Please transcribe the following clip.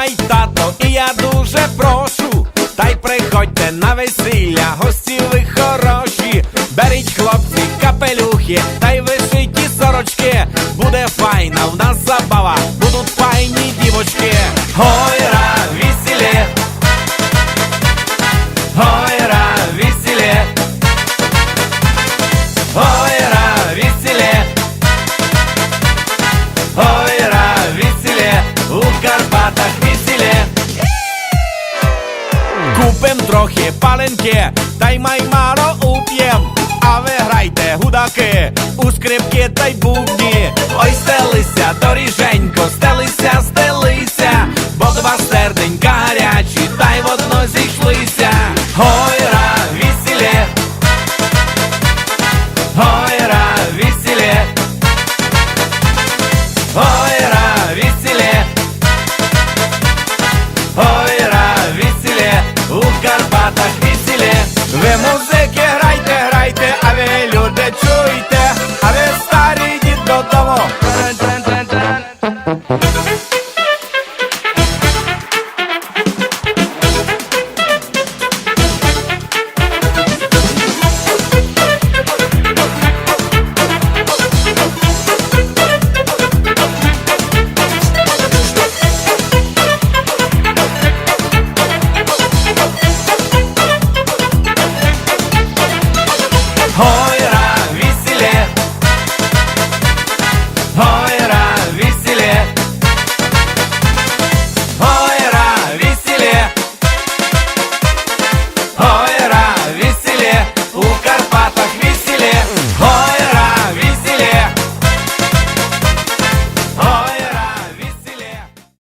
ай тато, і я дуже прошу. Та й приходьте на весілля, гості ви хороші. Беріть хлопці, капелюхи, та й вишиті сорочки. Буде файна в нас забава, будуть файні Купим трохи паленки, та й маймаро уп'єм. А ви грайте гудаки, у скрипки та й бубні. Ой, стелися, доріженько, стелися.